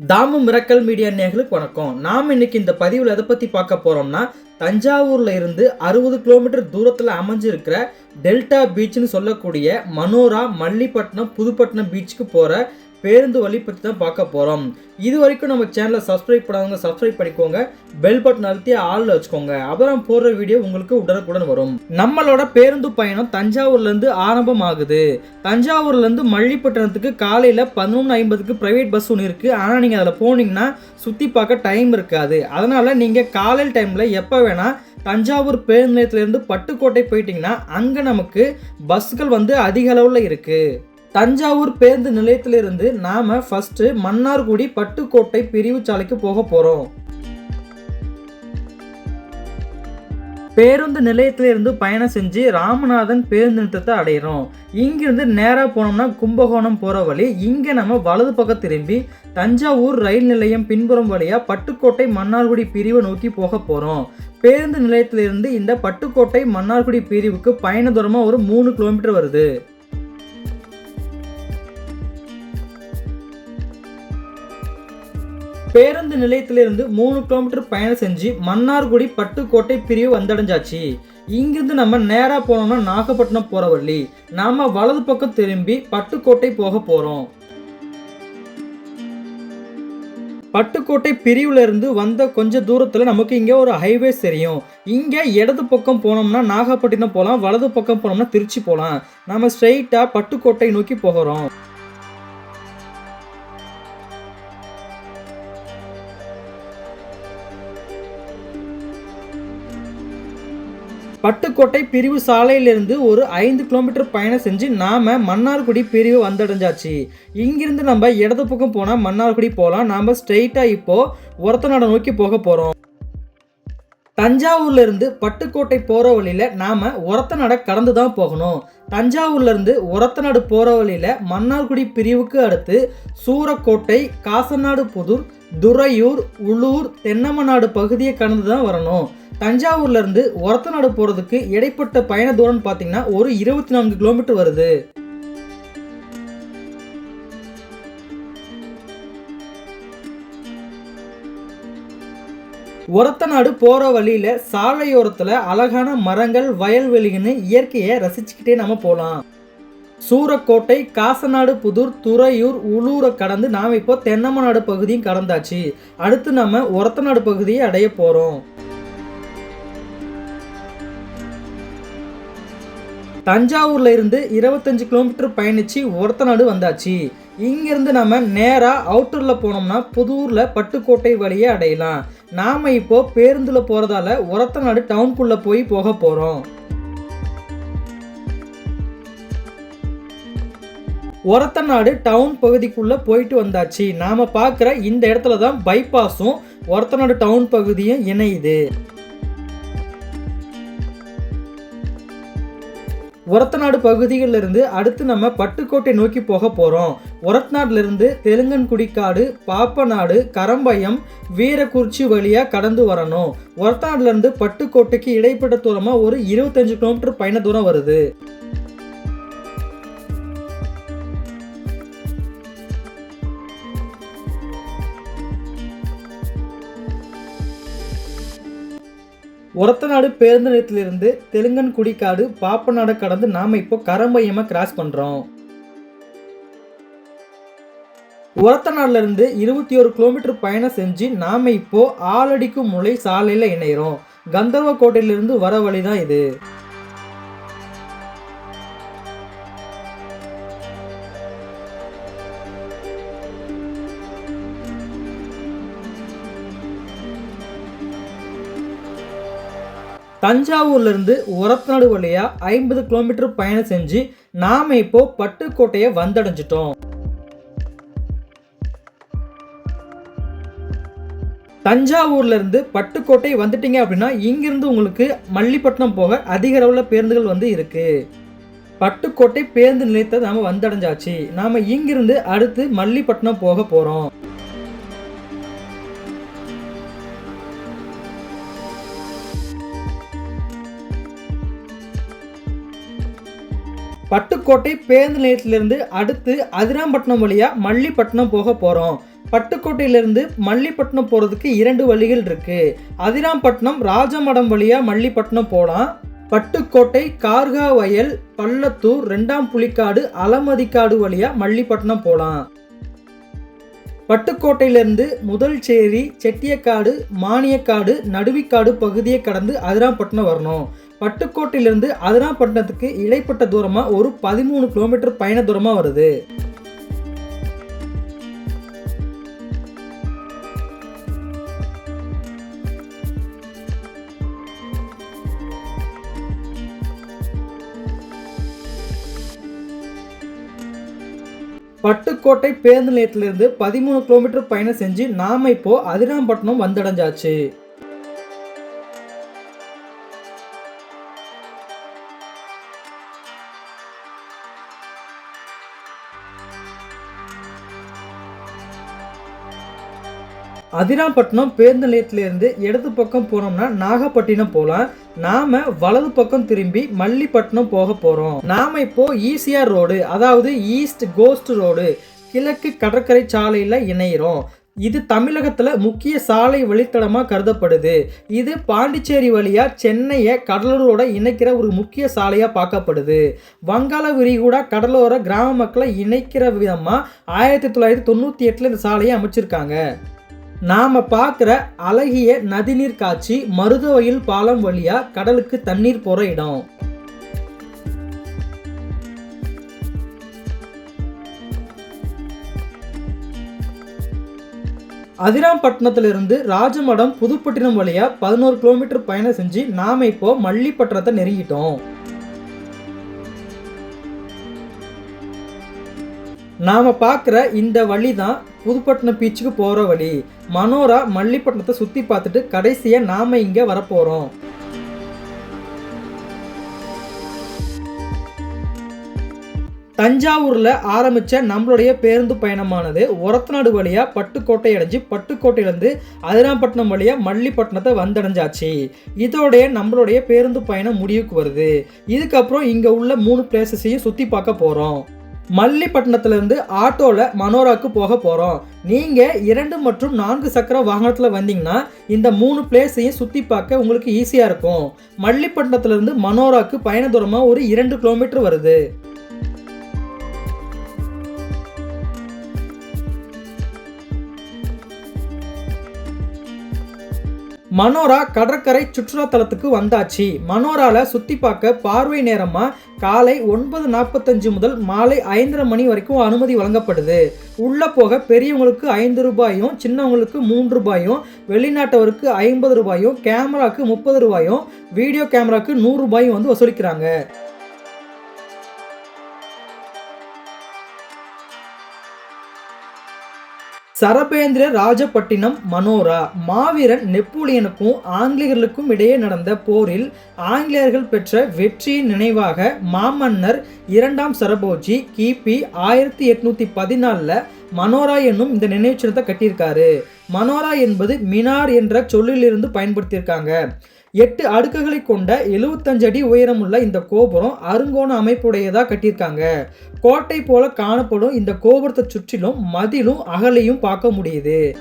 Damu miracle media நேர்களுக்கு வணக்கம். நாம் இன்னைக்கு இந்த பதிவில் எதை பற்றி பார்க்க போகிறோம்னா தஞ்சாவூரில் இருந்து அறுபது கிலோமீட்டர் தூரத்தில் அமைஞ்சிருக்கிற டெல்டா பீச்னு சொல்லக்கூடிய மனோரா மல்லிப்பட்டினம் புதுப்பட்டினம் பீச்சுக்கு போகிற பேருந்து வழி பற்றி தான் பார்க்க போகிறோம் இது வரைக்கும் நம்ம சேனலை சப்ஸ்கிரைப் பண்ணாதவங்க சப்ஸ்கிரைப் பண்ணிக்கோங்க. பெல் பட்டன் அழுத்தி ஆளில் வச்சுக்கோங்க. அப்புறம் போடுற வீடியோ உங்களுக்கு உடனுக்குடன் வரும். நம்மளோட பேருந்து பயணம் தஞ்சாவூர்லேருந்து ஆரம்பமாகுது. தஞ்சாவூர்லேருந்து மல்லிப்பட்டினத்துக்கு காலையில் பதினொன்று ஐம்பதுக்கு ப்ரைவேட் பஸ் ஒன்று இருக்குது ஆனால் நீங்கள் அதில் போனீங்கன்னா சுற்றி பார்க்க டைம் இருக்காது. அதனால் நீங்கள் காலையில் டைமில் எப்போ வேணால் தஞ்சாவூர் பேருந்து நிலையத்திலேருந்து பட்டுக்கோட்டை போயிட்டிங்கன்னா அங்கே நமக்கு பஸ்கள் வந்து அதிக அளவில் இருக்குது தஞ்சாவூர் பேருந்து நிலையத்திலிருந்து நாம ஃபர்ஸ்ட் மன்னார்குடி பட்டுக்கோட்டை பிரிவு சாலைக்கு போக போறோம். பேருந்து நிலையத்திலிருந்து பயணம் செஞ்சு ராமநாதன் பேருந்து நிறுத்தத்தை அடையிறோம். இங்கிருந்து நேராக போனோம்னா கும்பகோணம் போகிற வழி. இங்கே நம்ம வலது பக்கம் திரும்பி தஞ்சாவூர் ரயில் நிலையம் பின்புறம் வழியாக பட்டுக்கோட்டை மன்னார்குடி பிரிவை நோக்கி போக போகிறோம் பேருந்து நிலையத்திலிருந்து இந்த பட்டுக்கோட்டை மன்னார்குடி பிரிவுக்கு பயண தூரமாக ஒரு மூணு கிலோமீட்டர் வருது. பேருந்து நிலையத்திலிருந்து மூணு கிலோமீட்டர் பயணம் செஞ்சு மன்னார்குடி பட்டுக்கோட்டை பிரிவு வந்தடைஞ்சாச்சு. இங்கிருந்து நம்ம நேராக போனோம்னா நாகப்பட்டினம் போகிற வழி. நாம் வலது பக்கம் திரும்பி பட்டுக்கோட்டை போக போகிறோம் பட்டுக்கோட்டை பிரிவுலேருந்து வந்த கொஞ்சம் தூரத்தில் நமக்கு இங்கே ஒரு ஹைவேஸ் தெரியும். இங்கே இடது பக்கம் போனோம்னா நாகப்பட்டினம் போகலாம் வலது பக்கம் போனோம்னா திருச்சி போகலாம் நம்ம ஸ்ட்ரெயிட்டாக பட்டுக்கோட்டை நோக்கி போகிறோம். பட்டுக்கோட்டை பிரிவு சாலையிலிருந்து ஒரு ஐந்து கிலோமீட்டர் பயணம் செஞ்சு நாம் மன்னார்குடி பிரிவு வந்தடைஞ்சாச்சு. இங்கிருந்து நம்ம இடது பக்கம் போனால் மன்னார்குடி போகலாம் நாம் ஸ்ட்ரெயிட்டாக இப்போது ஒரத்தநாடை நோக்கி போக போகிறோம் தஞ்சாவூர்லேருந்து பட்டுக்கோட்டை போகிற வழியில் நாம் ஒரத்தநாடை கடந்து தான் போகணும். தஞ்சாவூர்லேருந்து உரத்தநாடு ஒரத்தநாடு வழியில் மன்னார்குடி பிரிவுக்கு அடுத்து சூரக்கோட்டை காசநாடு புதூர் துறையூர் உள்ளூர் தென்னமநாடு பகுதியை கடந்து தான் வரணும் தஞ்சாவூர்லேருந்து ஒரத்தநாடு போகிறதுக்கு இடைப்பட்ட பயண தூரம்னு பார்த்தீங்கன்னா ஒரு இருபத்தி நான்கு கிலோமீட்டர் வருது. ஒரத்தநாடு போகிற வழியில் சாலையோரத்தில் அழகான மரங்கள் வயல்வெளின்னு இயற்கையை ரசிச்சுக்கிட்டே நம்ம போகலாம் சூரக்கோட்டை காசநாடு புதூர் துறையூர் உளூரை கடந்து நாம் இப்போ தென்னமநாடு பகுதியும் கடந்தாச்சு. அடுத்து நம்ம ஒரத்தநாடு பகுதியை அடைய போகிறோம் தஞ்சாவூர்ல இருந்து இருபத்தஞ்சு கிலோமீட்டர் பயணிச்சு ஒரத்தநாடு வந்தாச்சு. இங்கிருந்து நம்ம நேராக அவுட்டரில் போனோம்னா புதூரில் பட்டுக்கோட்டை வழியே அடையலாம். நாம் இப்போது பேருந்தில் போகிறதால ஒரத்தநாடு டவுனுக்குள்ளே போய் போக போகிறோம் ஒரத்தநாடு டவுன் பகுதிக்குள்ளே போயிட்டு வந்தாச்சு. நாம் பார்க்குற இந்த இடத்துல தான் பைபாஸும் ஒரத்தநாடு டவுன் பகுதியும் இணையுது. ஒரத்தநாடு பகுதிகளிலிருந்து அடுத்து நம்ம பட்டுக்கோட்டை நோக்கி போக போகிறோம் ஒரத்நாட்டிலிருந்து தெலுங்கன்குடிக்காடு பாப்பநாடு கரம்பயம் வீரக்குறிச்சி வழியாக கடந்து வரணும். ஒரத்தநாட்டிலிருந்து பட்டுக்கோட்டைக்கு இடைப்பட்ட தூரமாக ஒரு இருபத்தஞ்சு கிலோமீட்டர் பயண தூரம் வருது. ஒரத்தநாடு பேருந்து நிலையத்திலிருந்து தெலுங்கன்குடிக்காடு பாப்பநாடு கடந்து நாம இப்போ கரம்பையமா கிராஸ் பண்றோம். ஒரத்தநாடுல இருந்து இருபத்தி ஒரு கிலோமீட்டர் பயணம் செஞ்சு நாம இப்போ ஆளடிக்கும் முளை சாலையில இணைகிறோம் கந்தர்வ கோட்டையிலிருந்து வர வழிதான் இது. தஞ்சாவூர்லேருந்து உரத்தநாடு வழியாக ஐம்பது கிலோமீட்டர் பயணம் செஞ்சு நாம் இப்போ பட்டுக்கோட்டையை வந்தடைஞ்சிட்டோம். தஞ்சாவூர்லேருந்து பட்டுக்கோட்டை வந்துட்டீங்க அப்படின்னா இங்கிருந்து உங்களுக்கு மல்லிப்பட்டினம் போக அதிக அளவில் பேருந்துகள் வந்து இருக்குது பட்டுக்கோட்டை பேருந்து நிலையத்தை நாம் வந்தடைஞ்சாச்சு. நாம் இங்கிருந்து அடுத்து மல்லிப்பட்டினம் போக போகிறோம் பட்டுக்கோட்டை பேருந்து நிலையத்திலிருந்து அடுத்து அதிராம்பட்டினம் வழியா மல்லிப்பட்டினம் போக போகிறோம் பட்டுக்கோட்டையிலிருந்து மல்லிப்பட்டினம் போகிறதுக்கு இரண்டு வழிகள் இருக்குது அதிராம்பட்டினம் ராஜமடம் வழியாக மல்லிப்பட்டினம் போகலாம் பட்டுக்கோட்டை கார்கா வயல் பள்ளத்தூர் ரெண்டாம் புலிக்காடு அலமதிக்காடு வழியாக மல்லிப்பட்டினம் போகலாம் பட்டுக்கோட்டையிலிருந்து முதல்சேரி செட்டியக்காடு மானியக்காடு நடுவிக்காடு பகுதியை கடந்து அதிராம்பட்டினம் வரணும். பட்டுக்கோட்டையிலிருந்து அதிராம்பட்டினத்துக்கு இடைப்பட்ட தூரமாக ஒரு பதிமூணு கிலோமீட்டர் பயண தூரமாக வருது. பட்டுக்கோட்டை பேருந்து நிலையத்திலிருந்து பதிமூணு கிலோமீட்டர் பயணம் செஞ்சு நாம இப்போ அதிராம்பட்டினம் வந்தடைஞ்சாச்சு. அதிராம்பட்டினம் பேருந்து நிலையத்திலிருந்து இடது பக்கம் போனோம்னா நாகப்பட்டினம் போகலாம். நாம வலது பக்கம் திரும்பி மல்லிப்பட்டினம் போக போறோம். நாம இப்போ ஈசிஆர் ரோடு அதாவது ஈஸ்ட் கோஸ்ட் ரோடு கிழக்கு கடற்கரை சாலையில இணையிறோம். இது தமிழகத்துல முக்கிய சாலை வழித்தடமா கருதப்படுது. இது பாண்டிச்சேரி வழியா சென்னையை கடலூரோட இணைக்கிற ஒரு முக்கிய சாலையா பார்க்கப்படுது. வங்காள விரிகுடா கடலோர கிராம மக்களை இணைக்கிற விதமா ஆயிரத்தி தொள்ளாயிரத்தி தொண்ணூத்தி எட்டுல இந்த சாலையை அமைச்சிருக்காங்க. நாம் பார்க்குற அழகிய நதிநீர் காட்சி மருதவயில் பாலம் வழியா கடலுக்கு தண்ணீர் போகிற இடம். அதிராம்பட்டினத்திலிருந்து ராஜமடம் புதுப்பட்டினம் வழியாக பதினோரு கிலோமீட்டர் பயணம் செஞ்சு நாம இப்போ மல்லிப்பட்டினத்தை நெருங்கிட்டோம். நாம் பார்க்குற இந்த வழி தான் புதுப்பட்டினம் பீச்சுக்கு போகிற வழி. மனோரா மல்லிப்பட்டினத்தை சுற்றி பார்த்துட்டு கடைசியாக நாம் இங்கே வரப்போகிறோம் தஞ்சாவூரில் ஆரம்பித்த நம்மளுடைய பேருந்து பயணமானது ஒரத்தநாடு வழியாக பட்டுக்கோட்டை அடைஞ்சு பட்டுக்கோட்டையிலேருந்து அதிராம்பட்டினம் வழியாக மல்லிப்பட்டினத்தை வந்தடைஞ்சாச்சு. இதோடைய நம்மளுடைய பேருந்து பயணம் முடிவுக்கு வருது. இதுக்கப்புறம் இங்கே உள்ள மூணு பிளேசஸையும் சுற்றி பார்க்க போகிறோம் மல்லிப்பட்டினத்துலேருந்து ஆட்டோவில் மனோராக்கு போக போகிறோம் நீங்கள் இரண்டு மற்றும் நான்கு சக்கர வாகனத்தில் வந்தீங்கன்னா இந்த மூணு பிளேஸையும் சுற்றி பார்க்க உங்களுக்கு ஈஸியாக இருக்கும். மல்லிப்பட்டினத்துலேருந்து மனோராக்கு பயண தூரமாக ஒரு இரண்டு கிலோமீட்டர் வருது. மனோரா கடற்கரை சுற்றுலாத்தலத்துக்கு வந்தாச்சு. மனோரால சுத்தி பார்க்க பார்வை நேரமா காலை ஒன்பது நாற்பத்தஞ்சு முதல் மாலை ஐந்தரை மணி வரைக்கும் அனுமதி வழங்கப்படுது. உள்ள போக பெரியவங்களுக்கு ஐந்து ரூபாயும் சின்னவங்களுக்கு மூன்று ரூபாயும் வெளிநாட்டவருக்கு ஐம்பது ரூபாயும் கேமராக்கு முப்பது ரூபாயும் வீடியோ கேமராக்கு நூறு ரூபாயும் வந்து வசூலிக்கிறாங்க. சரபேந்திர ராஜபட்டினம் மனோரா. மாவீரன் நெப்போலியனுக்கும் ஆங்கிலேயர்களுக்கும் இடையே நடந்த போரில் ஆங்கிலேயர்கள் பெற்ற வெற்றியின் நினைவாக மாமன்னர் இரண்டாம் சரபோஜி கிபி ஆயிரத்தி எட்நூத்தி பதினாலில் மனோரா என்னும் இந்த நினைவுச்சின்னத்தை கட்டியிருக்காரு. மனோரா என்பது மினார் என்ற சொல்லிலிருந்து பயன்படுத்தியிருக்காங்க. எட்டு அடுக்குகளை கொண்ட எழுபத்தஞ்சு அடி உயரமுள்ள இந்த கோபுரம் அருங்கோண அமைப்புடையதாக கட்டியிருக்காங்க. கோட்டை போல காணப்படும் இந்த கோபுரத்தை சுற்றிலும் மதிலும் அகலையும் பார்க்க முடியுது.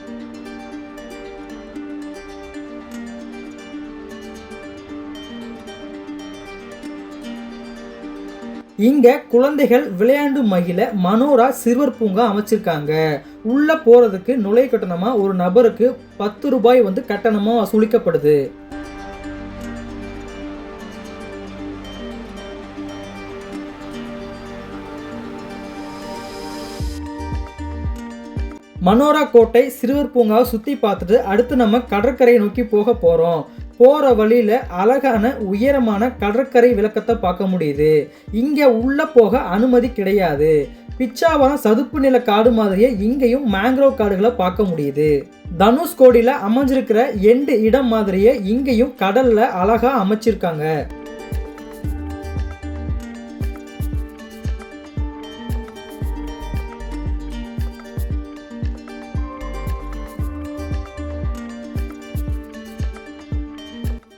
இங்க குழந்தைகள் விளையாண்டு மகிழ மனோரா சிறுவர் பூங்கா அமைச்சிருக்காங்க. உள்ள போறதுக்கு நுழை கட்டணமா ஒரு நபருக்கு பத்து ரூபாய் வந்து கட்டணமா வசூலிக்கப்படுது. மனோரா கோட்டை சிறுவர் பூங்காவை சுற்றி பார்த்துட்டு அடுத்து நம்ம கடற்கரையை நோக்கி போக போகிறோம் போகிற வழியில் அழகான உயரமான கடற்கரை விளக்கத்தை பார்க்க முடியுது. இங்கே உள்ளே போக அனுமதி கிடையாது. பிச்சாவரம் சதுப்பு நில காடு மாதிரியே இங்கேயும் மேங்க்ரோவ் காடுகளை பார்க்க முடியுது. தனுஷ்கோடியில் அமைஞ்சிருக்கிற எண்டு இடம் மாதிரியே இங்கேயும் கடலில் அழகாக அமைச்சிருக்காங்க.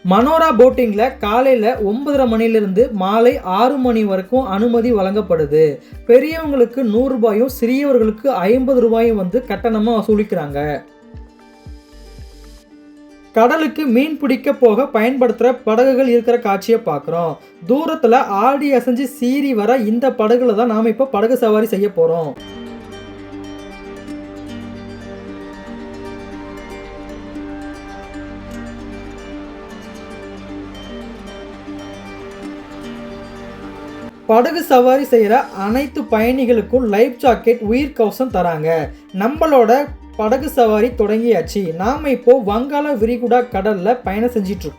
மனோரா போட்டிங்கில் காலையில் ஒன்பதரை மணிலிருந்து மாலை ஆறு மணி வரைக்கும் அனுமதி வழங்கப்படுது. பெரியவங்களுக்கு நூறுரூபாயும் சிறியவர்களுக்கு ஐம்பது ரூபாயும் வந்து கட்டணமாக வசூலிக்கிறாங்க. கடலுக்கு மீன் பிடிக்க போக பயன்படுத்துகிற படகுகள் இருக்கிற காட்சியை பார்க்குறோம் தூரத்தில் ஆடி அசைஞ்சு சீறி வர இந்த படகுல தான் நாம் இப்போ படகு சவாரி செய்ய போகிறோம் படகு சவாரி செய்கிற அனைத்து பயணிகளுக்கும் லைஃப் ஜாக்கெட் உயிர் கவசம் தராங்க. நம்மளோட படகு சவாரி தொடங்கியாச்சு. நாம் இப்போது வங்காள விரிகுடா கடலில் பயணம் செஞ்சிட்டு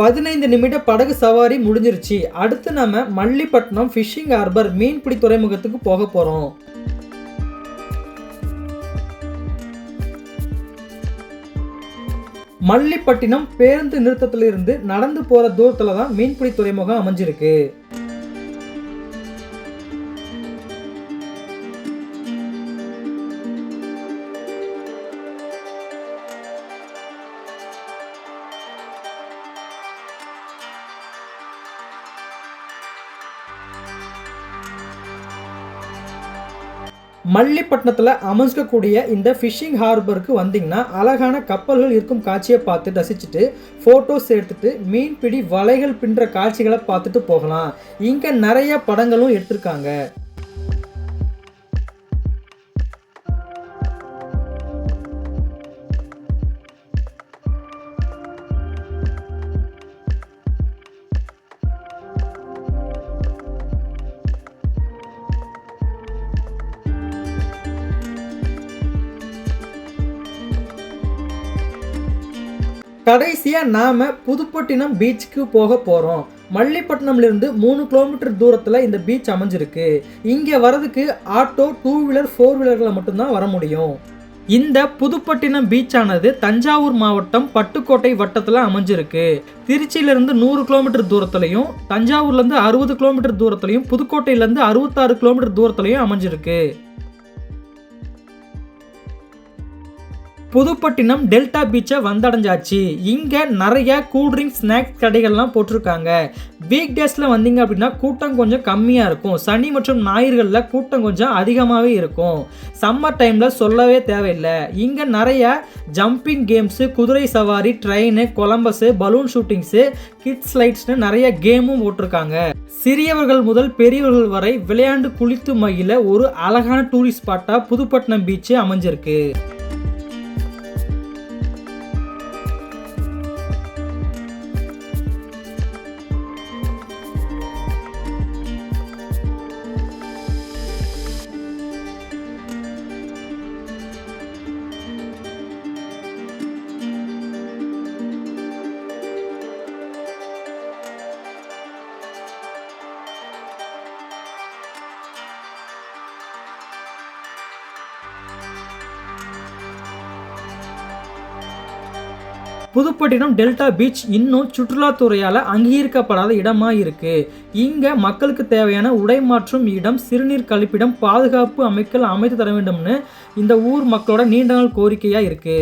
பதினைந்து நிமிட படகு சவாரி முடிஞ்சிருச்சு. அடுத்து நம்ம மல்லிப்பட்டினம் ஃபிஷிங் ஹார்பர் மீன்பிடி துறைமுகத்துக்கு போக போகிறோம் மல்லிப்பட்டினம் பேருந்து நிறுத்தத்திலிருந்து நடந்து போகிற தூரத்தில் தான் மீன்பிடி துறைமுகம் அமைஞ்சிருக்கு. மல்லிப்பட்டினத்தில் அமைஞ்சிக்கக்கூடிய இந்த ஃபிஷிங் ஹார்பருக்கு வந்தீங்கன்னா அழகான கப்பல்கள் இருக்கும் காட்சியை பார்த்து ரசிச்சுட்டு ஃபோட்டோஸ் எடுத்துட்டு மீன்பிடி வலைகள் பின்ற காட்சிகளை பார்த்துட்டு போகலாம். இங்கே நிறைய படங்களும் எடுத்திருக்காங்க. கடைசியாக நாம் புதுப்பட்டினம் பீச்சுக்கு போக போகிறோம் மல்லிப்பட்டினம்லேருந்து மூணு கிலோமீட்டர் தூரத்தில் இந்த பீச் அமைஞ்சிருக்கு. இங்கே வரதுக்கு ஆட்டோ டூ வீலர் ஃபோர் வீலர்களை மட்டும்தான் வர முடியும். இந்த புதுப்பட்டினம் பீச்சானது தஞ்சாவூர் மாவட்டம் பட்டுக்கோட்டை வட்டத்தில் அமைஞ்சிருக்கு. திருச்சியிலேருந்து நூறு கிலோமீட்டர் தூரத்துலையும் தஞ்சாவூர்லேருந்து அறுபது கிலோமீட்டர் தூரத்துலையும் புதுக்கோட்டையிலேருந்து அறுபத்தாறு கிலோமீட்டர் தூரத்துலையும் அமைஞ்சிருக்கு. புதுப்பட்டினம் டெல்டா பீச்சை வந்தடைஞ்சாச்சு. இங்கே நிறைய கூல்ட்ரிங்க்ஸ் ஸ்நாக்ஸ் கடைகள்லாம் போட்டிருக்காங்க. வீக் டேஸில் வந்தீங்க அப்படின்னா கூட்டம் கொஞ்சம் கம்மியாக இருக்கும். சனி மற்றும் ஞாயிறுகளில் கூட்டம் கொஞ்சம் அதிகமாகவே இருக்கும். சம்மர் டைமில் சொல்லவே தேவையில்லை. இங்கே நிறைய ஜம்பிங் கேம்ஸு குதிரை சவாரி train Columbus balloon shootings kids லைட்ஸ்னு நிறைய கேமும் போட்டிருக்காங்க. சிறியவர்கள் முதல் பெரியவர்கள் வரை விளையாண்டு குளித்து மகிழ ஒரு அழகான டூரிஸ்ட் ஸ்பாட்டாக புதுப்பட்டினம் பீச்சு அமைஞ்சிருக்கு. புதுப்பட்டினம் டெல்டா பீச் இன்னும் சுற்றுலாத்துறையால் அங்கீகரிக்கப்படாத இடமா இருக்கு இங்க மக்களுக்கு தேவையான உடை மாற்றும் இடம் சிறுநீர் கழிப்பிடம் பாதுகாப்பு அமைக்கல் அமைத்து தர வேண்டும்னு இந்த ஊர் மக்களோட நீண்ட நாள் கோரிக்கையா இருக்கு.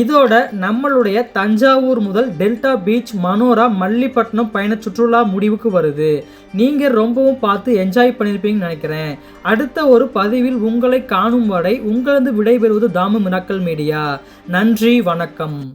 இதோட நம்மளுடைய தஞ்சாவூர் முதல் டெல்டா பீச் மனோரா மல்லிப்பட்டினம் பயண சுற்றுலா முடிவுக்கு வருது. நீங்கள் ரொம்பவும் பார்த்து என்ஜாய் பண்ணியிருப்பீங்கன்னு நினைக்கிறேன். அடுத்த ஒரு பதிவில் உங்களை காணும் வரை உங்களது விடைபெறுவது தாமு மினாக்கல் மீடியா. நன்றி வணக்கம்.